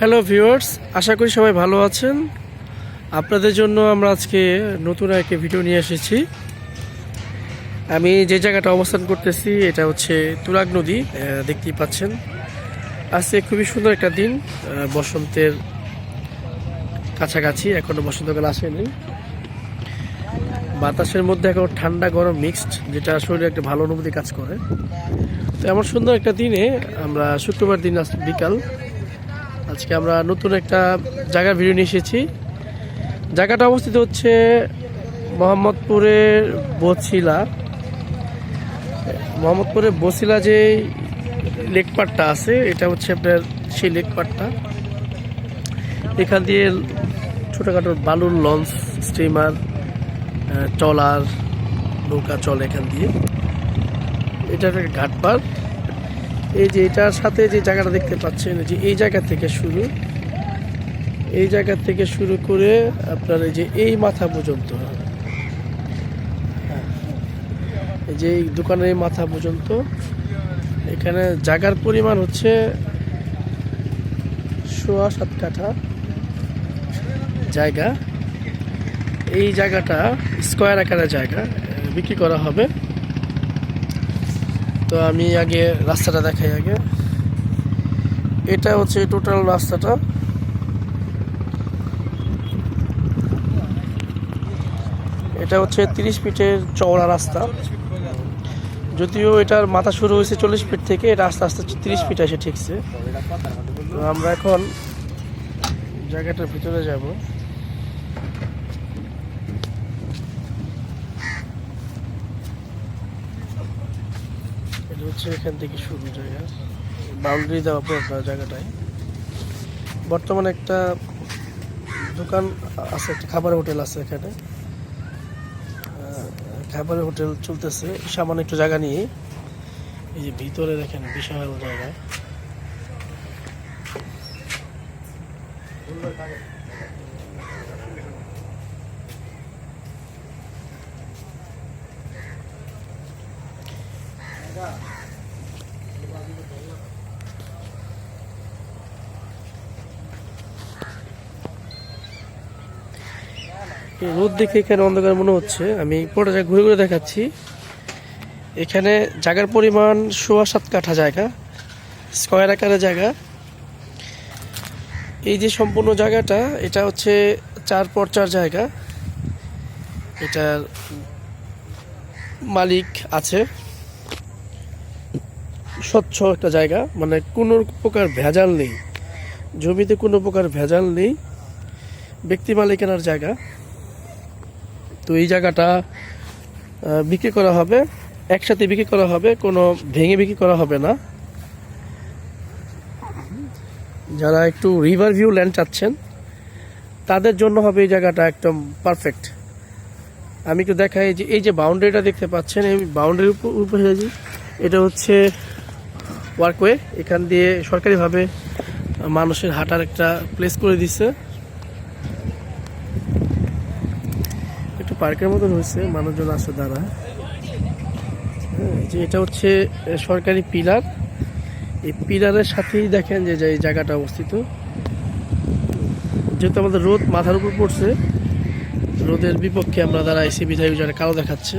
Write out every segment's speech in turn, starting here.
Hello viewers আশা করি সবাই ভালো আছেন। আপনাদের জন্য আমরা আজকে নতুন একটা ভিডিও নিয়ে এসেছি। আমি যে জায়গাটা অবস্থান করতেছি, এটা হচ্ছে তুরাগ নদী দেখতেই পাচ্ছেন। আজকে খুবই সুন্দর একটা দিন বসন্তের কাছাকাছি, এখনও বসন্তকাল আসেনি। বাতাসের মধ্যে এখন ঠান্ডা, গরম মিক্সড যেটা শরীরে একটা ভালো অনুভূতি কাজ করে। তো এমন সুন্দর একটা দিনে আমরা শুক্রবার দিন বিকাল আজকে আমরা নতুন একটা জায়গার ভিডিও নিয়ে এসেছি। জায়গাটা অবস্থিত হচ্ছে মোহাম্মদপুরের বছিলা মোহাম্মদপুরের বছিলা যে লেক পার্টটা আছে, এটা হচ্ছে আপনার সেই লেক পার্টটা এখান দিয়ে ছোটোখাটো বালুর লঞ্চ, স্টিমার ট্রলার, নৌকা চলে এখান দিয়ে। এটা একটা ঘাট পার এই যে এটার সাথে যে জায়গাটা দেখতে পাচ্ছেন যে এই জায়গা থেকে শুরু, এই জায়গা থেকে শুরু করে আপনার এই যে এই মাথা পর্যন্ত। হ্যাঁ। যে এই দোকানের এই মাথা পর্যন্ত। এখানে জায়গার পরিমাণ হচ্ছে সোয়া সাত কাঠা জায়গা। এই জায়গাটা স্কোয়ার আকারের জায়গা, বিক্রি করা হবে। তো আমি আগে রাস্তাটা দেখাই আগে। এটা হচ্ছে টোটাল রাস্তাটা। এটা হচ্ছে তিরিশ ফিটের চওড়া রাস্তা। যদিও এটার মাথা শুরু হয়েছে চল্লিশ ফিট থেকে, এটা আস্তে আস্তে তিরিশ ফিট এসে ঠিকছে। তো আমরা এখন জায়গাটার ভিতরে যাব। হচ্ছে এখান থেকে শুরু জায়গা, বাউন্ডারি দেওয়া পুরোটা জায়গাটায় বর্তমানে একটা দোকান আছে, একটা খাবার হোটেল আছে এখানে। খাবারের হোটেল চলতেছে, সামান্য একটু জায়গা নিয়ে। এই যে ভিতরে দেখেন বিশাল জায়গা। রোদ দেখে এখানে অন্ধকার মনে হচ্ছে। আমি পুরোটা জায়গা ঘুরে ঘুরে দেখাচ্ছি। এখানে জায়গার পরিমাণ সোয়া সাত কাঠা জায়গা, স্কোয়ার আকারের জায়গা। এই যে সম্পূর্ণ জায়গাটা, এটা হচ্ছে চার পর চার জায়গা। এটার মালিক আছে। স্বচ্ছ একটা জায়গা মানে কোনো প্রকার ভেজাল নেই। জমিতে কোনো প্রকার ভেজাল নেই। ব্যক্তি মালিকানার জায়গা। তো এই জায়গাটা বিক্রি করা হবে, একসাথে বিক্রি করা হবে, কোনো ভেঙে বিক্রি করা হবে না। যারা একটু রিভার ভিউ ল্যান্ড চাচ্ছেন, তাদের জন্য হবে এই জায়গাটা একদম পারফেক্ট আমি একটু দেখাই যে এই যে বাউন্ডারিটা দেখতে পাচ্ছেন, এই বাউন্ডারির উপর এটা হচ্ছে ওয়ার্কওয়ে এখান দিয়ে সরকারিভাবে মানুষের হাঁটার একটা প্লেস করে দিচ্ছে পার্কের মতন হয়েছে, মানুষজন আসে দ্বারা। যে এটা হচ্ছে সরকারি পিলার। এই পিলারের সাথেই দেখেন যে এই জায়গাটা অবস্থিত। যেহেতু আমাদের রোদ মাথার উপর পড়ছে, রোদের বিপক্ষে আমরা দাঁড়াইছি বিধায় যারা কালো দেখাচ্ছে।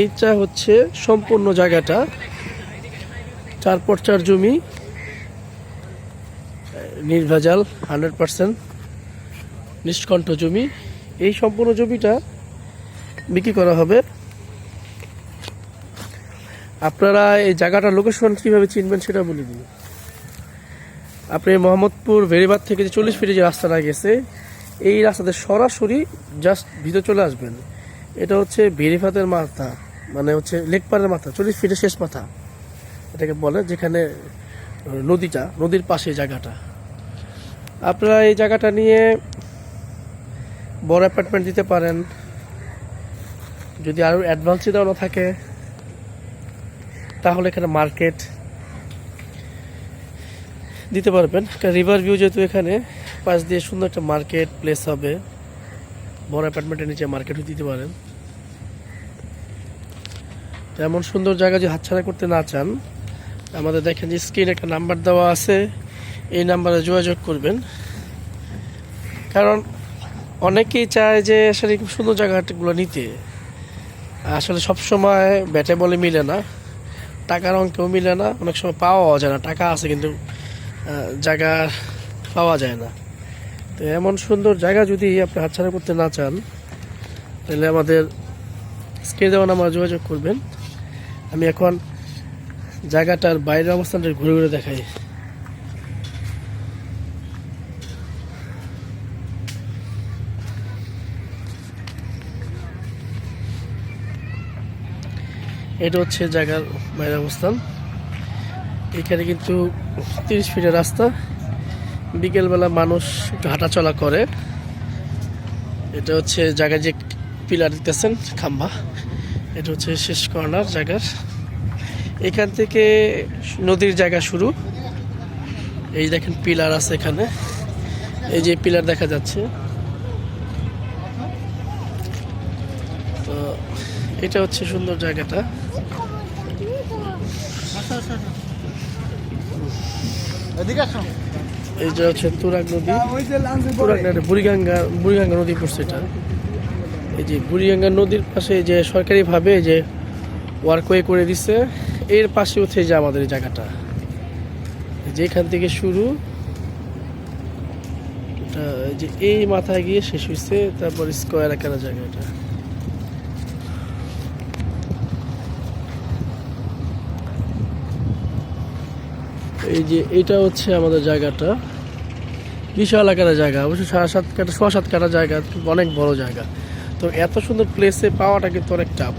এইটা হচ্ছে সম্পূর্ণ জায়গাটা। চার পর চার জমি নির্ভেজাল হান্ড্রেড পার্সেন্ট নিষ্কণ্ঠ জমি। এই সম্পূর্ণ জমিটা বিক্রি করা হবে। আপনারা এই জায়গাটার লোকেশন কীভাবে চিনবেন সেটা বলে দিন। আপনি মোহাম্মদপুর ভেরিবাদ থেকে যে চল্লিশ ফিটে যে রাস্তাটা গেছে, এই রাস্তাতে সরাসরি জাস্ট ভিতরে চলে আসবেন। এটা হচ্ছে ভেরিফাতের মাথা মানে হচ্ছে লেকপাড়ের মাথা, চল্লিশ ফিটের শেষ মাথা, এটাকে বলে, যেখানে নদীটা, নদীর পাশে জায়গাটা। আপনারা এই জায়গাটা নিয়ে বড় অ্যাপার্টমেন্ট দিতে পারেন। যদি আরও অ্যাডভান্সে দেওয়া থাকে, তাহলে এখানে মার্কেট দিতে পারবেন। রিভার ভিউ যেহেতু এখানে, পাশ দিয়ে সুন্দর একটা মার্কেট প্লেস হবে। বড় অ্যাপার্টমেন্টের নিচে মার্কেটও দিতে পারেন। এমন সুন্দর জায়গা যদি হাতছাড়া করতে না চান, আমাদের দেখেন যে স্ক্রিন একটা নাম্বার দেওয়া আছে। এই নাম্বারে যোগাযোগ করবেন। কারণ অনেকেই চায় যে আসলে সুন্দর জায়গাগুলো নিতে। আসলে সবসময় ব্যাটে বলে মিলে না, টাকার অঙ্কেও মিলে না, অনেক সময় পাওয়াও যায় না, টাকা আছে কিন্তু জায়গা পাওয়া যায় না। তো এমন সুন্দর জায়গা যদি আপনি হাতছাড়া করতে না চান, তাহলে আমাদের স্ক্রিনে দেওয়া নাম্বার যোগাযোগ করবেন। আমি এখন জায়গাটার বাইরের অবস্থানটা ঘুরে ঘুরে দেখাই। এটা হচ্ছে জায়গার বাইরের অবস্থান। এখানে কিন্তু তিরিশ ফিটের রাস্তা। বিকেলবেলা মানুষ হাঁটাচলা করে। এটা হচ্ছে জায়গায় যে পিলার দিতেছেন, খাম্বা। এটা হচ্ছে শেষ কর্নার জায়গার। এখান থেকে নদীর জায়গা শুরু। এই দেখেন পিলার আছে এখানে। এই যে পিলার দেখা যাচ্ছে। তো এটা হচ্ছে সুন্দর জায়গাটা। এই যে হচ্ছে তুরাগ নদী। ওই যে লাঞ্চে তুরাগ নদী বুড়িগঙ্গা বুড়িগঙ্গা নদী পড়ছে এটা। এই যে বুড়িগঙ্গা নদীর পাশে যে সরকারিভাবে যে ওয়ার্কওয়ে করে দিছে এর পাশে হচ্ছে যে আমাদের এই জায়গাটা। যেখান থেকে শুরু। এটা এই যে এই মাথায় গিয়ে শেষ হয়েছে তারপর স্কোয়ার আকার জায়গাটা এই যে এটা হচ্ছে আমাদের জায়গাটা। বিশাল আকারের জায়গা, অবশ্য সাড়ে সাত কাটা সোয়া সাত কাটা জায়গা, অনেক বড় জায়গা। তো এত সুন্দর প্লেসে পাওয়াটা কিন্তু অনেক টাফ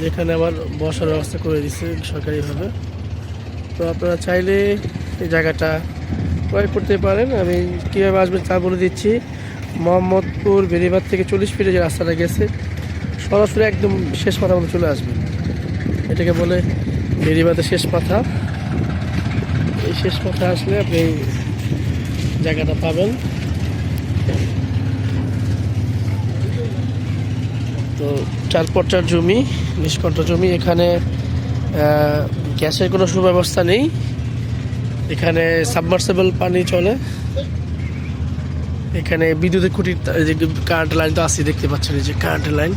যেখানে আবার বসার ব্যবস্থা করে দিচ্ছে সরকারিভাবে। তো আপনারা চাইলে এই জায়গাটা ক্রয় করতে পারেন। আমি কীভাবে আসবেন তা বলে দিচ্ছি। মোহাম্মদপুর বেরিবাদ থেকে চল্লিশ ফিটে যে রাস্তাটা গেছে, সরাসরি একদম শেষ মাথা মতো চলে আসবেন। এটাকে বলে বেরিবাদের শেষ মাথা এই শেষ মাথা আসলে আপনি জায়গাটা পাবেন। তো চার জমি, নিষ্কণ্ঠ জমি, এখানে গ্যাসের কোনো সুব্যবস্থা নেই। এখানে সাবমার্সেবল পানি চলে। এখানে বিদ্যুতের খুঁটির কারেন্ট লাইন তো আছে, দেখতে পাচ্ছেন এই যে কারেন্ট লাইন।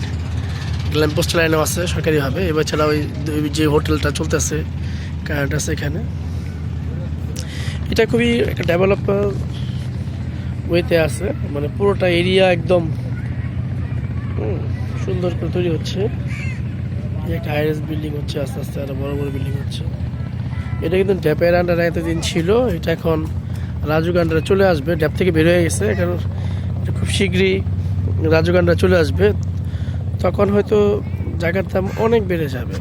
ল্যাম্প পোস্ট লাইনও আছে সরকারিভাবে। এবার ছাড়া ওই যে হোটেলটা চলতেছে কারেন্ট আছে এখানে। এটা খুবই একটা ডেভেলপ ওয়েতে আছে। মানে পুরোটা এরিয়া একদম সুন্দর করে তৈরি হচ্ছে। একটা হাইরেস বিল্ডিং হচ্ছে, আস্তে আস্তে আরও বড় বড় বিল্ডিং হচ্ছে। এটা কিন্তু ড্যাপের আন্ডারে এতদিন ছিল, এটা এখন রাজু আন্ডারে চলে আসবে। ড্যাপ থেকে বের হয়ে গেছে, কারণ খুব শীঘ্রই রাজু আন্ডারে চলে আসবে। তখন হয়তো জায়গার দাম অনেক বেড়ে যাবে।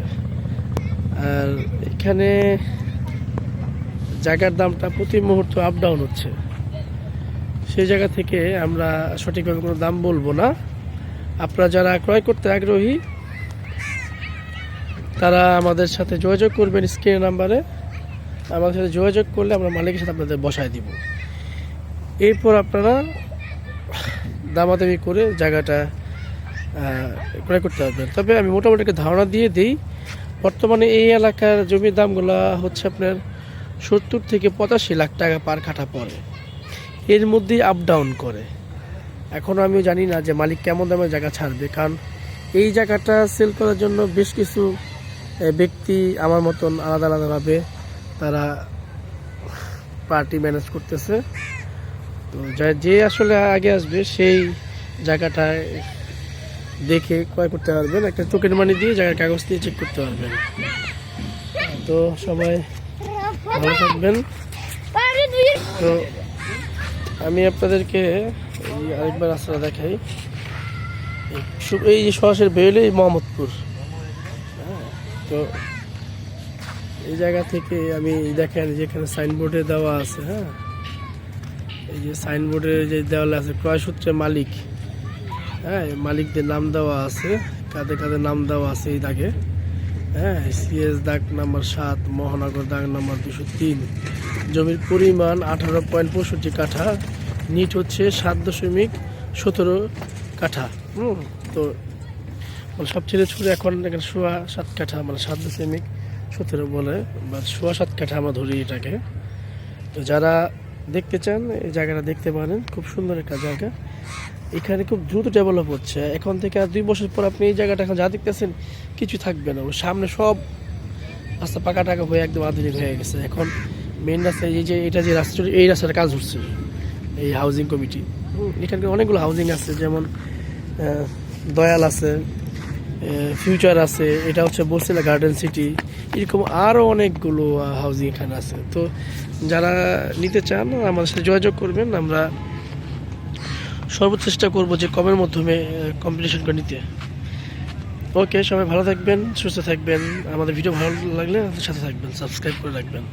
আর এখানে জায়গার দামটা প্রতি মুহূর্ত আপ ডাউন হচ্ছে। সেই জায়গা থেকে আমরা সঠিকভাবে কোনো দাম বলব না। আপনারা যারা ক্রয় করতে আগ্রহী, তারা আমাদের সাথে যোগাযোগ করবেন স্ক্রিন নাম্বারে। আমাদের সাথে যোগাযোগ করলে আমরা মালিকের সাথে আপনাদের বসায় দিব। এরপর আপনারা দামাদামি করে জায়গাটা ক্রয় করতে পারবেন। তবে আমি মোটামুটি একটা ধারণা দিয়ে দিই, বর্তমানে এই এলাকার জমির দামগুলো হচ্ছে আপনার সত্তর থেকে পঁচাশি লাখ টাকা পার কাঠা পড়ে। এর মধ্যেই আপ ডাউন করে। এখনও আমিও জানি না যে মালিক কেমন দামে জায়গা ছাড়বে, কারণ এই জায়গাটা সেল করার জন্য বেশ কিছু ব্যক্তি আমার মতন আলাদা আলাদাভাবে তারা পার্টি ম্যানেজ করতেছে। তো যে আসলে আগে আসবে সেই জায়গাটায় দেখে ক্রয় করতে পারবেন। একটা চোখের মানি দিয়ে জায়গার কাগজ দিয়ে চেক করতে পারবেন। তো সবাই ভালো থাকবেন। তো আমি আপনাদেরকে আরেকবার রাস্তাটা দেখাই। এই যে সরাসরি বেরোলেই মোহাম্মদপুর। হ্যাঁ, তো এই জায়গা থেকে আমি দেখেন যেখানে সাইনবোর্ডে দেওয়া আছে হ্যাঁ। এই যে সাইনবোর্ডে যে দেওয়ালে আছে ক্রয় সূত্রে মালিক। হ্যাঁ মালিকদের নাম দেওয়া আছে কাদের কাদের নাম দেওয়া আছে এই দাগে। হ্যাঁ সিএস দাগ নাম্বার সাত, মহানগর দাগ নাম্বার দুশো তিন। জমির পরিমাণ আঠারো পয়েন্ট পঁয়ষট্টি কাঠা, নিট হচ্ছে সাত দশমিক সতেরো কাঠা। হুম, তো মানে সব ছেলে ছুড়ে এখন এখানে সোয়া সাত কাঠা মানে সাত দশমিক সতেরো বলে, বা সোয়া সাত কাঠা আমরা ধরি এটাকে। তো যারা দেখতে চান, এই জায়গাটা দেখতে পারেন। খুব সুন্দর একটা জায়গা। এখানে খুব দ্রুত ডেভেলপ হচ্ছে। এখন থেকে আর দুই বছর পর আপনি এই জায়গাটা এখন যা দেখতেছেন কিছু থাকবে না। সামনে সব রাস্তা পাকা টাকা হয়ে একদম আধুনিক হয়ে গেছে। এখন মেন রাস্তা এই যে, এটা যে রাস্তা, এই রাস্তাটা কাজ হচ্ছে। এই হাউজিং কমিটি এখানকার অনেকগুলো হাউজিং আছে, যেমন দয়াল আছে ফিউচার আছে, এটা হচ্ছে বলছিলা গার্ডেন সিটি এরকম আরও অনেকগুলো হাউজিং এখানে আছে। তো যারা নিতে চান, আমাদের সাথে যোগাযোগ করবেন, আমরা সর্বোচ্চ চেষ্টা করব যে কমের মাধ্যমে কম্পিটিশন করে নিতে। ওকে সবাই ভালো থাকবেন, সুস্থ থাকবেন, আমাদের ভিডিও ভালো লাগলে আমাদের সাথে থাকবেন সাবস্ক্রাইব করে রাখবেন।